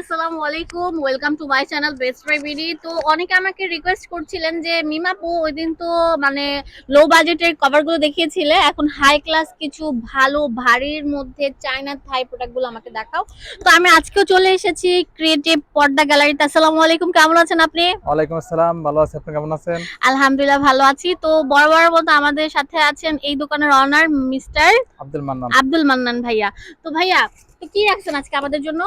আসসালামু আলাইকুম welcome to my channel best তো অনেকে আমাকে রিকোয়েস্ট করছিলেন যে মিমাপু ওই দিন তো মানে লো বাজেটের কভারগুলো দেখিয়েছিলে এখন হাই ক্লাস কিছু ভালো ভারীর মধ্যে চায়না থাই প্রোডাক্টগুলো আমাকে দেখাও। তো আমি আজকেও চলে এসেছি ক্রিয়েটিভ পর্দা গ্যালারিতে আসসালামু আলাইকুম কেমন আছেন আপনি? ওয়ালাইকুম আসসালাম ভালো আছি আপনি কেমন আছেন? আলহামদুলিল্লাহ ভালো আছি। তো বরাবর মতো আমাদের সাথে আছেন এই দোকানের অনার মিস্টার আব্দুল মান্নান। আব্দুল মান্নান ভাইয়া। তো ভাইয়া তো কি রাখছেন আজকে আমাদের জন্য?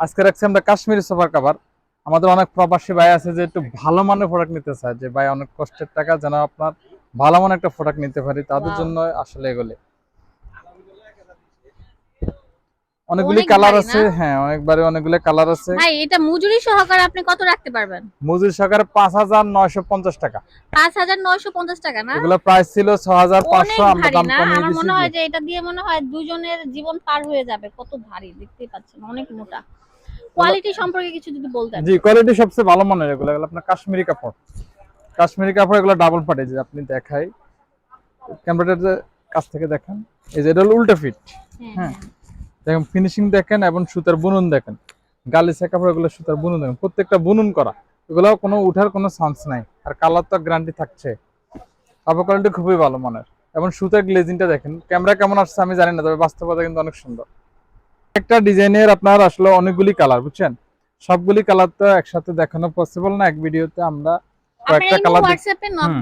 আজকে রাখছি আমরা কাশ্মীরি সোফার কাভার আমাদের অনেক প্রবাসী ভাই আছে যে একটু ভালো মানের প্রোডাক্ট নিতে চায় যে ভাই অনেক কষ্টের টাকা যেন আপনার ভালো মানের একটা প্রোডাক্ট নিতে পারি তাদের. জন্য আসলে এগুলি অনেকগুলি কালার আছে হ্যাঁ অনেকবারে অনেকগুলি কালার আছে। ভাই এটা মজুরি সহকারে আপনি কত রাখতে পারবেন? মজুরি সহকারে পাঁচ হাজার নয়শো পঞ্চাশ টাকা। পাঁচ হাজার নয়শো পঞ্চাশ টাকা না? এগুলো প্রাইস ছিল ছ হাজার অনেক পাঁচশো আমরা দাম কমিয়ে আমার মনে হয় যে এটা দিয়ে মনে হয় দুজনের জীবন পার হয়ে যাবে। কত ভারী দেখতেই পাচ্ছেন অনেক মোটা। কোয়ালিটি সম্পর্কে কিছু যদি বলতেন। জি কোয়ালিটি সবচেয়ে ভালো মনে হয় এগুলো আপনার কাশ্মীরি কাপড়। কাশ্মীরি কাপড় এগুলো ডাবল পাটে যে আপনি দেখাই। ক্যামেরাটার কাছ থেকে দেখেন এই যে এটা হলো উল্টা ফিট হ্যাঁ, হ্যাঁ। হ্যাঁ। দেখেন ফিনিশিং দেখেন এবং সুতার বুনন দেখেন। গালিচা কাপড় এগুলো সুতার বুনন দেখেন। প্রত্যেকটা বুনন করা। এগুলো কোনো উঠার কোনো চান্স নাই। আর কালার তো গ্যারান্টি থাকছে। কাপড় কোয়ালিটি খুবই ভালো মানের। এবং সুতার গ্লেজিংটা দেখেন ক্যামেরা কেমন আসছে আমি জানি না তবে বাস্তবতা কিন্তু অনেক সুন্দর। একটা ডিজাইনের আপনার আসলে অনেকগুলি কালার বুঝছেন? সবগুলি কালার তো একসাথে দেখানো পসিবল না এক ভিডিওতে আমরা কয়েকটা কালার।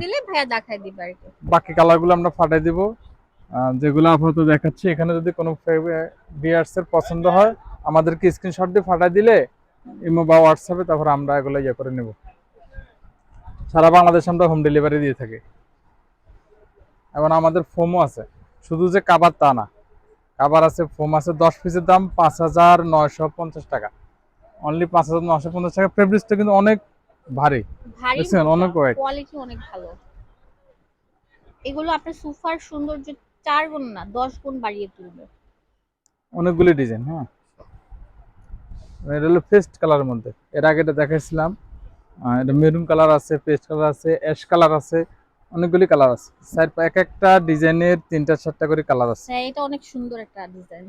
দিলে ভাইয়া দেখাই দিবে বাকি কালারগুলো আমরা ফাটাই দিব। যেগুলো আপাতত দেখাচ্ছি এখানে যদি কোনো বিয়ার্স এর পছন্দ হয় আমাদেরকে স্ক্রিনশট দিয়ে ফাটাই দিলে ইমো বা হোয়াটসঅ্যাপে তারপর আমরা এগুলো ইয়ে করে নেব। সারা বাংলাদেশে আমরা হোম ডেলিভারি দিয়ে থাকি। এবং আমাদের ফোমও আছে। শুধু যে কাবার তা না। কাবার আছে ফোম আছে দশ পিসের দাম পাঁচ হাজার নয়শো পঞ্চাশ টাকা। অনলি পাঁচ হাজার নয়শো পঞ্চাশ টাকা। ফেব্রিক্সটা কিন্তু অনেক ভারী। ভারী বুঝছেন, অনেক। কোয়ালিটি অনেক ভালো। এগুলো আপনার সোফার সৌন্দর্য চার গুণ না দশ গুণ বাড়িয়ে তুলবে। অনেকগুলি ডিজাইন হ্যাঁ। এটা হলো পেস্ট কালারের মধ্যে। এর আগে এটা দেখাইছিলাম। এটা মেরুন কালার আছে পেস্ট কালার আছে অ্যাশ কালার আছে অনেকগুলি কালার আছে। স্যার এক একটা ডিজাইনের তিনটা চারটা করে কালার আছে। হ্যাঁ এটা অনেক সুন্দর একটা ডিজাইন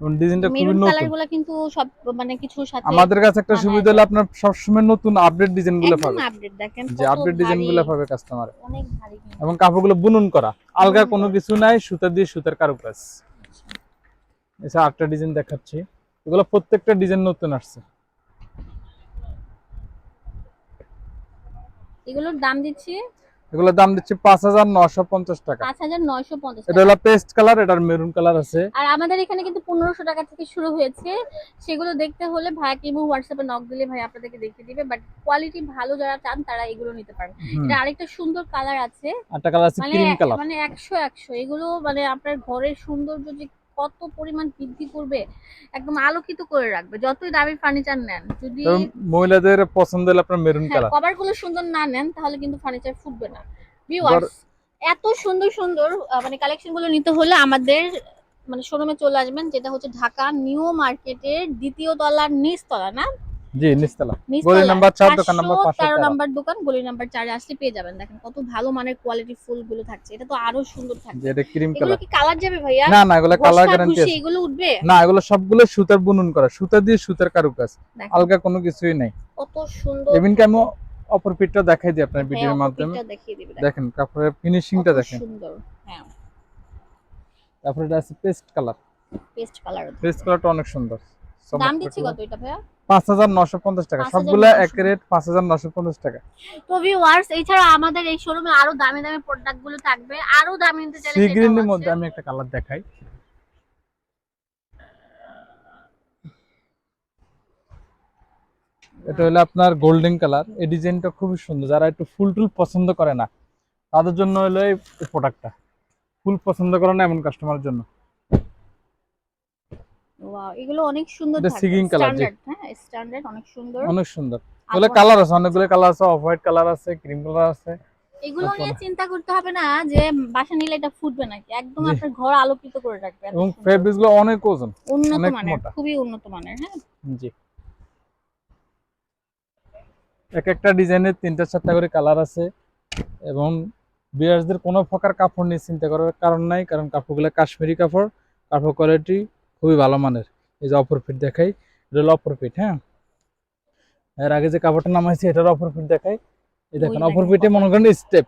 এবং ডিজাইনটা খুবই নতুন। কালারগুলো কিন্তু সব মানে কিছুর সাথে আমাদের কাছে একটা সুবিধা হলো আপনার সবসময় নতুন আপডেট ডিজাইনগুলো একদম পাবে। আপডেট দেখেন যে আপডেট ডিজাইন ভারী, গুলো পাবে কাস্টমার অনেক ভারী। এবং কাপড়গুলো বুনন করা। আলগা কোনো কিছু নাই সুতা দিয়ে সুতার কারুকাজ। এছাড়া আটটা ডিজাইন দেখাচ্ছি। এগুলো প্রত্যেকটা ডিজাইন নতুন আসছে। এগুলোর দাম দিচ্ছি এগুলোর দাম দিচ্ছি পাঁচ হাজার নশো পঞ্চাশ টাকা। পাঁচ হাজার নয়শো পঞ্চাশ এটা হলো পেস্ট কালার এটার মেরুন কালার আছে। আর আমাদের এখানে কিন্তু পনেরোশো টাকা থেকে শুরু হয়েছে। সেগুলো দেখতে হলে ভাইয়া কিমু হোয়াটসঅ্যাপে নক দিলে ভাই আপনাদেরকে দেখিয়ে দিবে। বাট কোয়ালিটি ভালো যারা চান তারা এগুলো নিতে পারেন। এটা আরেকটা সুন্দর কালার আছে। আটটা কালার আছে মানে ক্রিম কালার। মানে একশো একশো। এগুলো মানে আপনার ঘরের সৌন্দর্য যে কত পরিমাণ বৃদ্ধি করবে একদম আলোকিত করে রাখবে যতই দামি ফার্নিচার নেন যদি মহিলাদের পছন্দ হলে আপনার মেরুন কালার কভারগুলো সুন্দর না নেন তাহলে কিন্তু ফার্নিচার ফুটবে না। ভিউয়ার্স এত সুন্দর সুন্দর মানে কালেকশনগুলো নিতে হলে আমাদের মানে শোরুমে চলে আসবেন যেটা হচ্ছে ঢাকা নিউ মার্কেটের দ্বিতীয় তলার নিচ তলা না? জি নিচতলা। নিচ গলি নাম্বার চার দোকান নাম্বার নাম্বার দোকান গলি নাম্বার চারে আসলে পেয়ে যাবেন। দেখেন কত ভালো মানের কোয়ালিটি ফুলগুলো থাকছে। এটা তো আরও সুন্দর থাকছে। এটা ক্রিম এগুলো কি কালার যাবে ভাইয়া? না না এগুলো কালার গ্যারান্টি আছে। এগুলো উঠবে? না এগুলো সবগুলো সুতার বুনন করা। সুতা দিয়ে সুতার কারুকাজ। আলগা কোনো কিছুই নাই। কত সুন্দর। এমনকি আমি অপর পিঠটা দেখাই দিই আপনার হ্যাঁ, ভিডিওর মাধ্যমে। দেখিয়ে দিবে দেখেন, কাপড়ের ফিনিশিংটা দেখেন। সুন্দর। হ্যাঁ। তারপরে এটা আছে paste colour paste colour paste কালারটা অনেক সুন্দর। দাম দিচ্ছি কত এটা ভাইয়া? পাঁচ হাজার নশো পঞ্চাশ টাকা। 5,950 এক রেট পাঁচ হাজার নশো পঞ্চাশ টাকা। তো ভিউয়ার্স এছাড়া আমাদের এই শোরুমে আরও দামি দামি প্রোডাক্টগুলো থাকবে। আরও দামি নিতে চাইলে সি গ্রিনের মধ্যে আমি একটা কালার দেখাই। এটা হলো আপনার গোল্ডেন কালার এই ডিজাইনটা খুবই সুন্দর। যারা একটু ফুল টুল পছন্দ করে না তাদের জন্য হলো এই প্রোডাক্টটা ফুল পছন্দ করে না এমন কাস্টমারের জন্য। এগুলো অনেক সুন্দর জি। স্ট্যান্ডার্ড হ্যাঁ স্ট্যান্ডার্ড অনেক সুন্দর। অনেক সুন্দর। কালার আছে অনেকগুলো কালার আছে অফ হোয়াইট কালার আছে ক্রিম কালার আছে। এগুলো নিয়ে চিন্তা করতে হবে না যে বাসা নিলে এটা ফুটবে নাকি? একদম আপনার ঘর আলোকিত করে রাখবে এবং সুন্দর। ফেব্রিক্সগুলো অনেক ওজন উন্নত মানের খুবই উন্নত মানের হ্যাঁ। জি। এক একটা ডিজাইনের তিনটা চারটা করে কালার আছে এবং বিয়ার্সদের কোনো প্রকার কাপড় নিয়ে চিন্তা করার কারণ নাই কারণ কাপড়গুলো কাশ্মীরি কাপড় কাপড় কোয়ালিটি খুবই ভালো মানের। এই যে অপর ফিট দেখাই এটা হলো অপর ফিট হ্যাঁ? এর আগে যে কাপড়টা নামাইছি এটার অপর ফিট দেখাই। এই দেখেন অপর ফিটে মনে করেন স্টেপ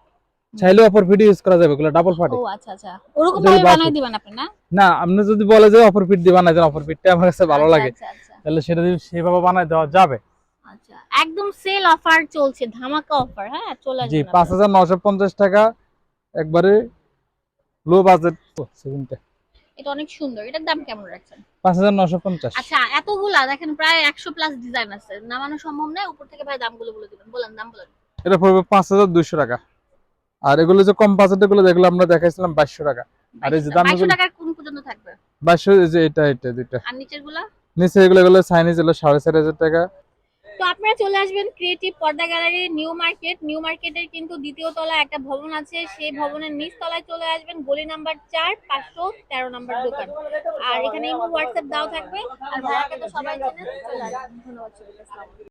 চাইলে অপর ফিট ইউজ করা যাবে এগুলো ডাবল ফাটে ও আচ্ছা আচ্ছা। ওরকম ভাবে বানাই দিবেন আপনি না? না আপনি যদি বলে যে অপর ফিট দিবা না অপর ফিটটা আমার কাছে ভালো আচ্ছা, লাগে। আচ্ছা আচ্ছা। তাহলে সেটা যদি সেভাবে বানাই দেওয়া যাবে। আচ্ছা একদম সেল অফার চলছে ধামাকা অফার হ্যাঁ? চলে জি। হাজার নশো পঞ্চাশ টাকা একবারে লো বাজেট সেগুনটা এটা অনেক সুন্দর। এটার দাম কেমন রাখছেন? পাঁচ হাজার নশো পঞ্চাশ। আচ্ছা এতগুলা দেখেন প্রায় একশো প্লাস ডিজাইন আছে। নামানো সম্ভব নয় উপর থেকে ভাই দামগুলো বলে দিবেন। বলেন দাম বলেন। এটা পড়বে পাঁচ হাজার দুইশো টাকা। আর এগুলো যে কম বাজেটগুলো আমরা দেখাইছিলাম টাকা। আর এই যে টাকার কোন পর্যন্ত থাকবে? এই যে এটা এটা দুইটা। আর নিচেরগুলা নিচে এগুলো এগুলো চাইনিজ এগুলো সাড়ে চার হাজার টাকা। তো আপনারা চলে আসবেন ক্রিয়েটিভ পর্দা গ্যালারি নিউ মার্কেট নিউ মার্কেটের কিন্তু দ্বিতীয় তলায় একটা ভবন আছে। সেই ভবনের নিচ তলায় চলে আসবেন গলি নাম্বার চার, পাঁচশো তেরো নাম্বার দোকান। আর এখানে হোয়াটসঅ্যাপ দাও থাকবে। আর সবাই ধন্যবাদ।